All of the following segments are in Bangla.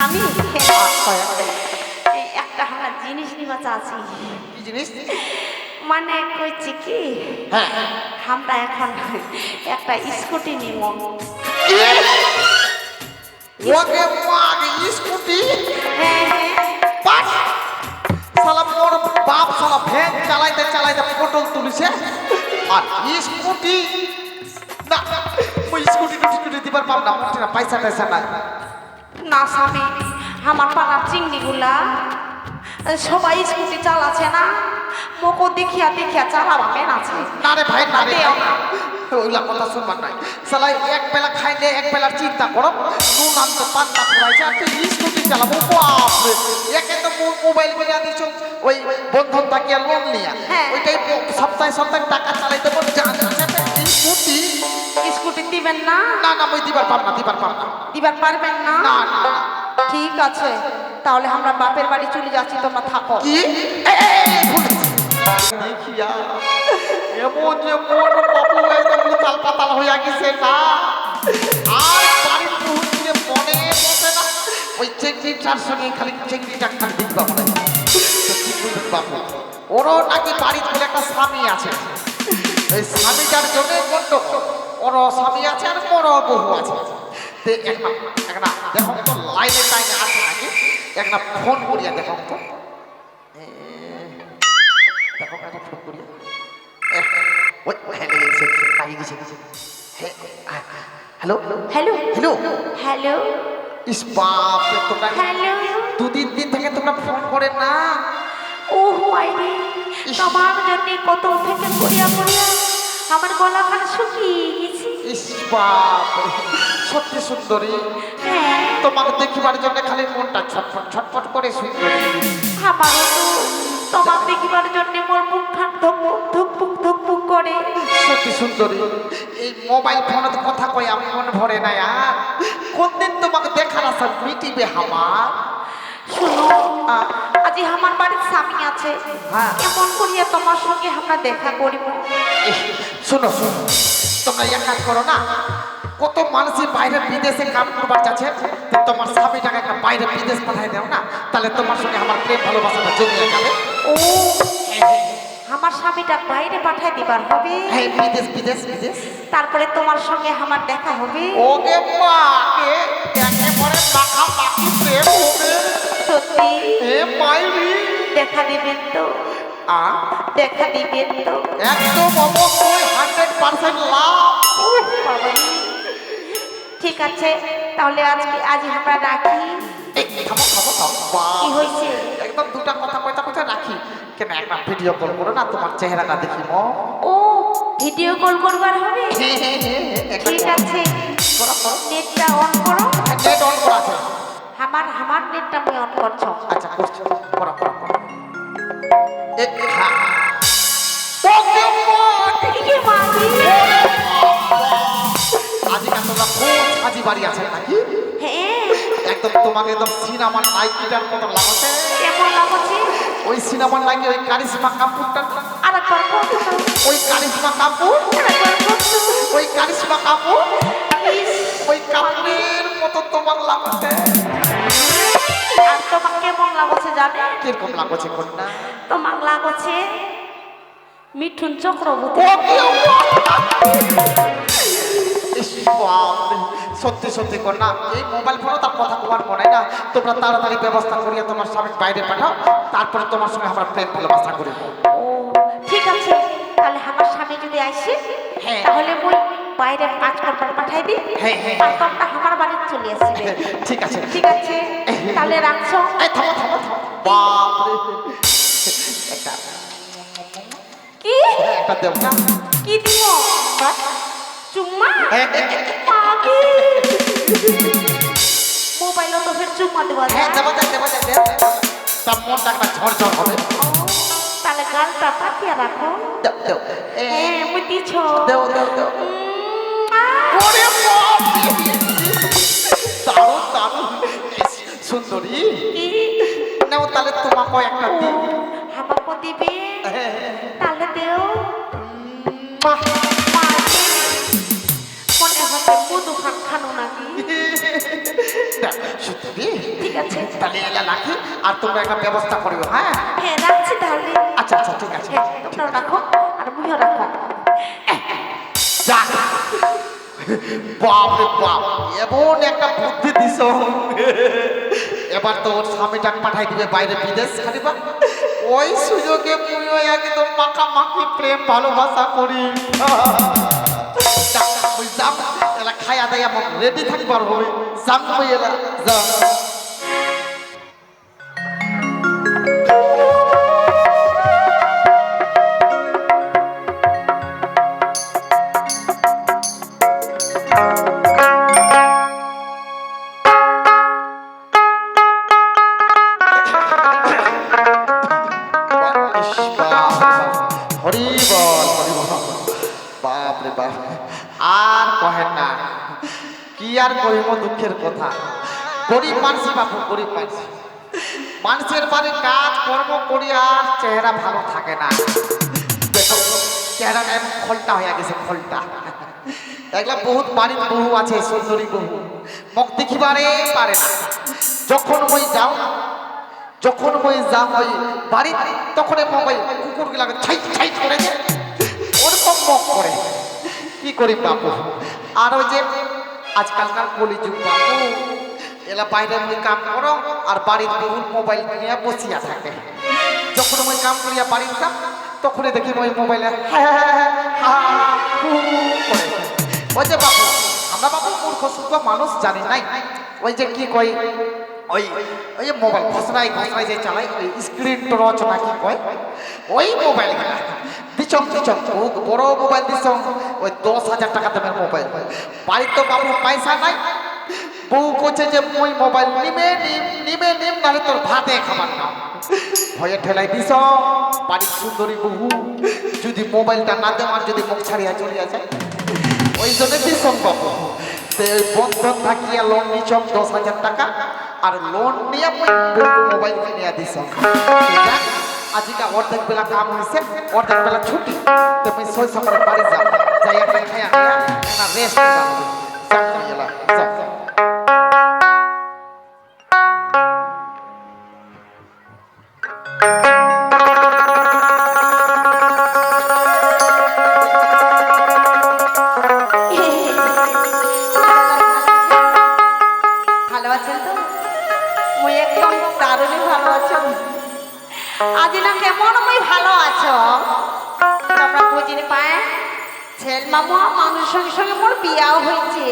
আমি একটা আমরা জিনিস নিবা চাচ্ছি কি জিনিস? মানে কইছি কি? হ্যাঁ। আমরা এখন একটা স্কুটি নিব। ওকে মাগ স্কুটি? হ্যাঁ। হ্যাঁ বাস সালা মোর বাপ সালা ভ্যান চালাইতে চালাইতে পটল তুলিছে। আর স্কুটি? না ওই স্কুটি টুটি দিবার পাব না না পয়সা টয়সা না না স্বামী আমার পাড়ার চিংড়িগুলা সবাই স্কুটি চালাচ্ছে না। মোকো দেখিয়া দেখিয়া চালাবা আছে। না রে ভাই না রে ওইগুলা কথা শুনবার নাই। সালা এক বেলা খাইলে এক বেলার চিন্তা করো। নুন আনতো পান্তা ফুরাইছে আর তুই স্কুটি চালাবো। বাপরে একে তো মোবাইল কিনে দিছ। ওই বন্ধন তাকিয়া লোন নিয়া। হ্যাঁ। ওইটাই সপ্তাহে সপ্তাহে টাকা চালাইতে বল। জান স্কুটি। স্কুটি দিবেন না। না মই দিবার পাব না দিবার পাব না। দিবার পারবেন না? না না ঠিক আছে তাহলে আমরা বাপের বাড়ি চলে যাচ্ছি তোমরা থাকো। কি। দেখিয়া এমন যে মন বাবু একদম উতাল পাতাল হইয়া গেছে না। আর বাড়ির মুহূর্তে মনে বসে না। ওই চেংড়িটার সঙ্গে খালি চেংড়িটা খালি দিব্বা মনে কি ওরও নাকি বাড়ির একটা স্বামী আছে। এই স্বামীটার জন্য গন্ডগোল। ওরও স্বামী আছে আর মোরও বহু আছে। একটা দেখো তো লাইনে আছে নাকি? একটা ফোন করিয়া দেখো তো। দেখো একটা ফোন করিয়া। ওই হ্যাঁ গেছে পাই হ্যালো? হ্যালো? হ্যালো? হ্যালো? ইস বাপ রে, তোমরা হ্যালো? দুদিন দিন থেকে তোমরা ফোন করে না। ও মাইরে তোমার জন্য কত থেকে করিয়া করিয়া আমার গলা খান শুকিয়ে গেছে। ইস বাপ সত্যি সুন্দরী। হ্যাঁ। তোমাকে দেখিবার জন্য খালি মনটা ছটফট ছটফট করে সুন্দরী আমারও তো তোমার দেখিবার জন্য মোর মুখ খান ধুকপুক ধুকপুক ধুকপুক করে। সত্যি সুন্দরী এই মোবাইল ফোনে কথা কই আমি মনে ভরে না আর কোনদিন তোমাকে দেখার আশা মিটিবে আমার শুনো আজি আমার বাড়ির স্বামী আছে। হ্যাঁ। এমন করিয়া তোমার সঙ্গে আমরা দেখা করিব? শোনো শোনো তোমরা এক কাজ করো না। কত মানুষই বাইরে বিদেশে কাম করবার যাচ্ছে তোমার স্বামীটাকে একটা বাইরে বিদেশ পাঠাই দাও না তাহলে তোমার সঙ্গে আমার প্রেম ভালোবাসাটা জমিয়ে যাবে। ও আমার স্বামীটা বাইরে পাঠাই দিবার হবে? হ্যাঁ বিদেশ বিদেশ বিদেশ। তারপরে তোমার সঙ্গে আমার দেখা হবে? ওকে মাকে একেবারে মাখা মাখি প্রেম হবে। সত্যি দেখা দিবেন তো। দেখা দিবেন তো। একদম অবশ্যই হান্ড্রেড পার্সেন্ট লাভ। ঠিক আছে তাহলে আজকে আজ আমরা রাখি। কি হয়েছে? একদম দুটা কথা কইতা কইতা রাখি। কেন একটা ভিডিও কল করো না তোমার চেহারাটা দেখি ম। ও ভিডিও কল করবার হবে? হ্যাঁ, হ্যাঁ, হ্যাঁ, ঠিক আছে। নেটটা অন করো। নেট অন করা আছে। আমার আমার নেটটা আমি অন করছ। আচ্ছা করছি। করো করো করো। আজকাল তোমরা খুব সাজি বাড়ি আছে নাকি? একদম তোমাকে একদম সিনেমার নায়িকার মতো লাগছে। কেমন লাগছে? ওই সিনেমার নাকি ওই কারিশমা কাপুরটা। আরেকবার ওই কারিশমা কাপুর? ওই কারিশমা কাপুর? ওই কাপুরের মতো তোমার লাগছে আর তোমার কেমন লাগছে জানে? কীরকম লাগছে কন্যা তোমার লাগছে মিঠুন চক্রবর্তী। সত্যি সত্যি কন্যা এই মোবাইল ফোনে তার কথা তোমার মনে না। তোমরা তাড়াতাড়ি ব্যবস্থা করিয়ে তোমার স্বামীর বাইরে পাঠাও তারপরে তোমার সঙ্গে আমরা প্রেম ভালোবাসা করিব। ও ঠিক আছে তাহলে আমার স্বামী যদি আসে হ্যাঁ। তাহলে মই বাইরে কাজ করবার পাঠাই দিই হ্যাঁ, হ্যাঁ। পাত্রটা আমার বাড়িতে চলে আসবে। ঠিক আছে। ঠিক আছে তাহলে রাখছো? থামো থামো একটা কি? একটা দেব কি দিব চুম্মা? হ্যাঁ, মাগি মোবাইলও তো ফের চুম্মা দেওয়া হ্যাঁ দেবো দেব দেবো দেব তার মনটা একটা ঝড়ঝড় হবে। তাহলে গালটা পাকিয়ে রাখো। দেব দেব এ, হ্যাঁ মুই দিছ দেব দেব দেব দারুণ দারুণ সুন্দরী। নাও তাহলে তোমাকে একটা দিই আমাকে দিবে? হ্যাঁ, তাহলে দেও। মনে হচ্ছে মধু খান খানো নাকি? সত্যি ঠিক আছে। তাহলে এলা রাখি আর তোমরা একটা ব্যবস্থা করবে হ্যাঁ? হ্যাঁ রাখছি তাহলে। আচ্ছা আচ্ছা ঠিক আছে। হ্যাঁ তোমরা রাখো। বাপ রে বাপ, এমন একটা বুদ্ধি দিছ। এবার তো ওর স্বামীটা পাঠাই দিবে বাইরে বিদেশ খালিবা ওই সুযোগে মুইও একদম মাখামাখি প্রেম ভালোবাসা করি। যাম, এলা খায়া দায়া রেডি থাকবার হবে। যাম, এলা, যাম। আর দুঃখের কথা। গরিব মানুষ বাপু, গরিব মানুষ। মানুষের বাড়ির কাজ, কর্ম করি আর চেহারা ভালো থাকে না। দেখো চেহারাটা এমন খোলটা হয়ে গেছে, খোলটা। এগুলা বহুত বাড়ির বহু আছে, সুন্দরী বহু মুখ দেখিবারে পারে না। যখন ওই যাও, যখন ওই যাম ওই বাড়ি তখন মোবাইল কুকুর গুলাকে ছাই ছাই করে যে ওরকম মক করে। কি করি বাপু? আর ওই যে আজকালকার কলিযুগ বাবু এলা বাইরে মুই কাম করো আর বাড়ির বহুল মোবাইল নিয়ে বসিয়া থাকে যখন মুই কাম করিয়া বাড়ির কাম তখনই দেখি মুই মোবাইলে হ্যাঁ হ্যাঁ হ্যাঁ ওই যে বাবু আমরা বাবু মূর্খ সূর্খ মানুষ জানি নাই ওই যে কি কই ওই ওই মোবাইল ঘসরাই ঘসরাই যে চালাই ওই স্ক্রিন টচ না কি কয়? ওই মোবাইল দিচম দিচম বড় মোবাইল দিচম ওই দশ হাজার টাকা দামের মোবাইল বাড়ির তো বাবু পয়সা নাই। বউ করছে যে ওই মোবাইল নিবে নিম নিবে নিম, নাহলে তোর ভাতে খাবার না। ভয়ে ঠেলাই দিস বাড়ির সুন্দরী বহু যদি মোবাইলটা না দেওয়ার যদি মুখ ছাড়িয়া চলিয়া যায়। ওই জন্য তো ওই বন্ধন থাকিয়া লোন নিছম দশ হাজার টাকা। আর লোন নিয়ে মোবাইল কিনে দিস। আজিকা অর্ধেক বেলা কাম হয়েছে অর্ধেক বেলা ছুটি। তুমি সই বাড়ি যাও যাই রেস্ট ছেল মামু, মানুষের সঙ্গে মোর বিয়াও হয়েছে।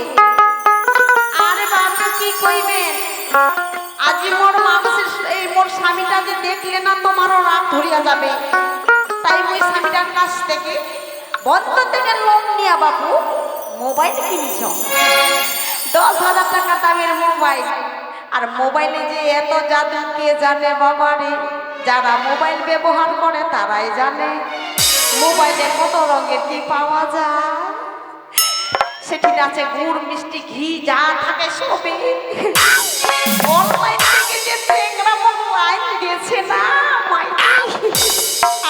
আরে বাবা কি কইবেন? আজি মোর মানুষের এই মোর স্বামীটা যে দেখলে না তোমারও রাগ ধরিয়া যাবে। তাই মুই স্বামীটার কাছ থেকে বন্ধ থেকে লোন নিয়া বাবু মোবাইল কিনিছ। দশ হাজার টাকা দামের মোবাইল। আর মোবাইলে যে এত জাদু, কে জানে বাবারে? যারা মোবাইল ব্যবহার করে, তারাই জানে। মোবাইলে কত রঙের কি পাওয়া যায়? সেটি আছে গুড়, মিষ্টি ঘি, যা থাকে সবে অনলাইন থেকে যে ট্যাংরা মোর লাইন দিয়েছে না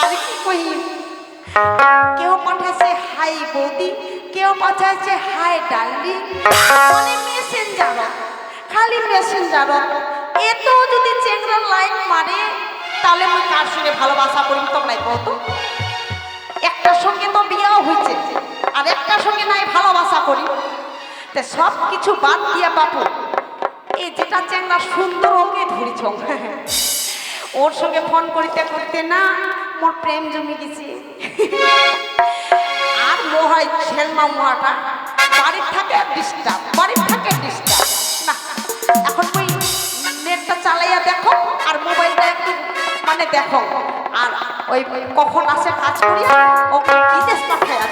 আর কি কই কেউ পাঠাচ্ছে হাই বৌদি, কেউ পাঠাচ্ছে হাই ডার্লিং। মানে মেসেঞ্জার খালি মেসেঞ্জার এত যদি চেংরা লাইন মারে, তাহলে আমি কার সঙ্গে ভালোবাসা করি, তোমরাই কত একটার সঙ্গে তো বিয়েও হয়েছে, আর একটার সঙ্গে নাই ভালোবাসা করি। তা সব কিছু বাদ দিয়া বাপু, এই যেটা চেংরা সুন্দর ওকে ধরিছ। ওর সঙ্গে ফোন করিতে করতে না মোর প্রেম জমি গেছে। আর মোহাই ছেলমা মোহাটা বাড়ির থাকে ডিস্টার্ব, বাড়ির থাকে ডিস্টার্ব। না, এখন ওই নেটটা চালাইয়া দেখো আর মোবাইলটা একটু মানে দেখো আর ওই কখন আসে কাজ করি ওকে বিদেশ পাঠায় আর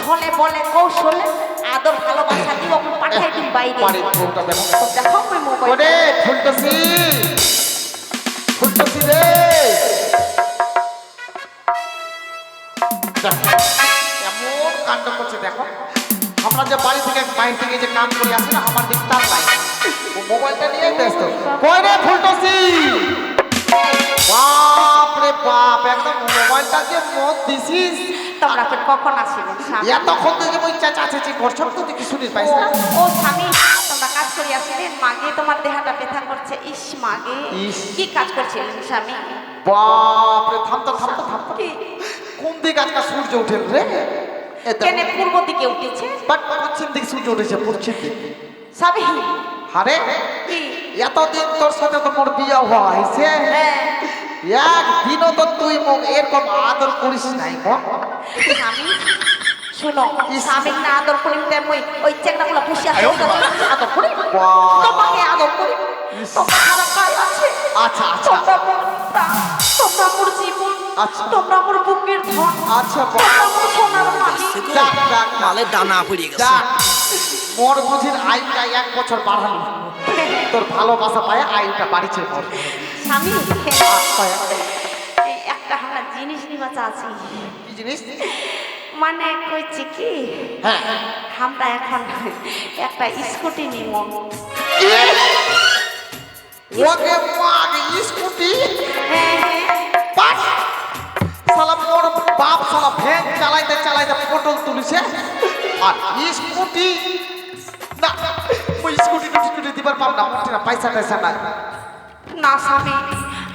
ছলে বলে কৌশলে আদর ভালোবাসা দিব ওকে পাঠাই দিই বাইরে। দেখো। ওই মোবাইল ওরে ফুলটসি! ফুলটসি রে! এমন কাণ্ড করছে দেখো। আমরা যে বাড়ি থেকে বাইরে থেকে যে কাম করি আসি না আমার দিক তার নাই। মোবাইলটা নিয়ে ব্যস্ত। কই রে দিছিস তোমরা ফের কখন স্বামী? এতক্ষণ থেকে ওই চাচা চেঁচি করছ তো কি শুনিস পাইস ও না। ও স্বামী তোমরা কাজ করে আসলেন মাগে তোমার দেহাটা ব্যথা করছে। ইস মাগে। কি কাজ করছিলেন স্বামী? বাপরে থামতো থামতো থামতো কি? কোন দিকে আজকাল সূর্য উঠেল রে? দেখো। কেন পূর্ব দিকে উঠেছে? বাট পশ্চিম দিকে সূর্য উঠেছে পশ্চিম দিক। স্বামী আরে কি? এতদিন তোর সাথে তো মোর বিয়ে হয়েছে। হ্যাঁ। একদিনও তো তুই মোক এরকম আদর করিস নাই স্বামী শোনো স্বামী না আদর করি মই ওই চেকটাগুলো বসে আছে আদর করি? তোমাকে আদর করি? তোমার খারাপ কাজ আছে? আচ্ছা আচ্ছা। তোমরা মোর জীবন আচ্ছা। তোমরা মোর বুকের ধন আচ্ছা তোমরা মোর সোনার মাটি। যাক যাক মালে দানা পড়ে গেছে। মোর বুঝির আইনটা এক বছর বাড়ালো। তোর ভালোবাসা পায় আইনটা বাড়িছে মোর। স্বামী এই একটা আমরা জিনিস নিবা চাচ্ছি কি জিনিস? মানে কইছি কি? হ্যাঁ আমরা এখন একটা স্কুটি নিব। ওকে মাগ স্কুটি? হ্যাঁ হ্যাঁ। বাস! মোর বাপ শালা ভ্যান চালাইতে চালাইতে পটল তুলিছে। আর স্কুটি? না স্কুটি টুটি দিবার পাব না পয়সা টয়সা নাই। না স্বামী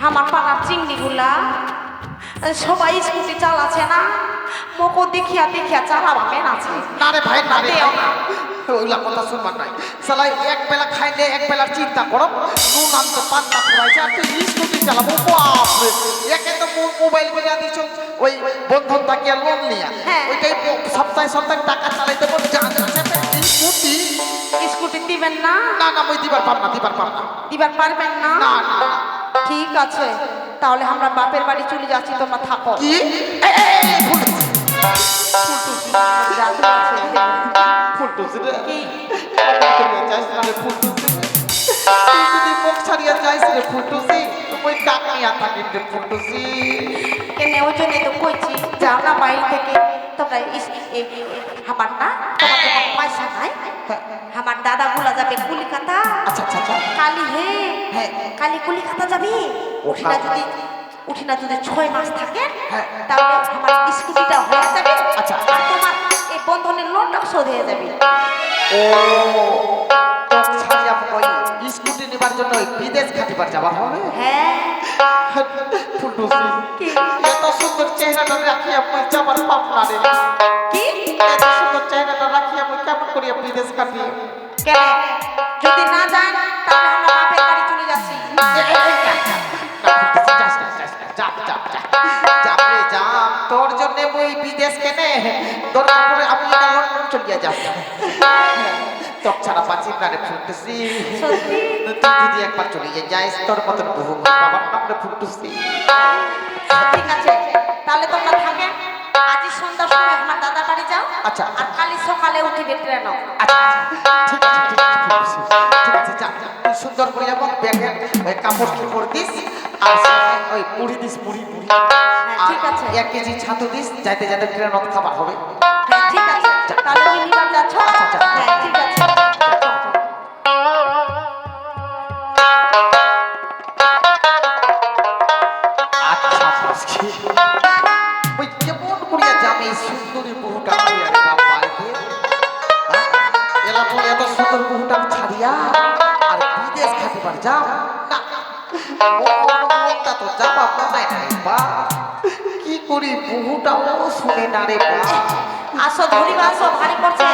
আমার পাড়ার চিংড়িগুলা সবাই স্কুটি চালাচ্ছে না। মোকো দেখিয়া দেখিয়া চালাবা মেন আছে না রে ভাই না রে। ওইগুলা কথা শুনবার নাই। শালা এক বেলা খাইলে এক বেলার চিন্তা করো। নুন আনতে পান্তা ফুরাইছে আর তুই স্কুটি চালাবো। বাপরে একে তো মোবাইল কিনে দিছ ওই বন্ধন তাকিয়া লোন নিয়া। হ্যাঁ। ওইটাই সপ্তাহে সপ্তাহে টাকা চালাইতে পারো জান স্কুটি। স্কুটি দিবেন না? না না মই দিবার পাব না দিবার পাব না। দিবার পারবেন না? না না ঠিক আছে তাহলে আমরা বাপের বাড়ি চলে যাচ্ছি তোমরা থাকো। কি? ফুলটুসি। রে যাইস রে ফুলটুসি তুই যদি মুখ ছাড়িয়া যাইস রে ফুলটুসি রে। ফুলটুসি কেন ওই জন্যই তো কইছি যাও না বাড়ি থেকে। তোমরা আমার না তোমার পয়সা নাই। কালি হে হ্যাঁ। কালি কলিকাতা যাবি? উঠি না যদি উঠি না যদি ছয় মাস হ্যাঁ। তাহলে আমার স্কুটিটা হয়ে যাবে আচ্ছা। আর তোমার এই বন্ধনের লোনটা শোধ হয়ে যাবে। ও স্কুটি নিবার জন্য বিদেশ খাটিবার হবে? হ্যাঁ। ফুলটুসি এত সুন্দর চেহারাটা রাখিয়া মই যাবার পাপ রে। কি? এত সুন্দর চেহারাটা রাখিয়া মই কেমন বিদেশ কাটি কেন? লন্ডন চলিয়া তোর ছাড়া বাঁচিব না রে ফুলটুসি তুই যদি একবার চলিয়ে যাইস তোর মতন বহু বাবার নাম রে ফুলটুসি ঠিক আছে তাহলে তোমরা থাকেন আজই সন্ধ্যার সময় আমার দাদা বাড়ি যাও আচ্ছা। আর কালি সকালে উঠিবে ট্রেন আচ্ছা ঠিক আছে ঠিক আছে ঠিক আছে যা যা। সুন্দর করে এবং ব্যাগে ওই কাপড় চোপড় দিস আর ওই মুড়ি দিস মুড়ি মুড়ি। হ্যাঁ, ঠিক আছে। এক কেজি ছাতু দিস যাইতে যাইতে ট্রেনত খাবার হবে। ওই না কি করি বহুটাও শুনে না রে বা। আসো ধরিবা ভারী পড়ছে।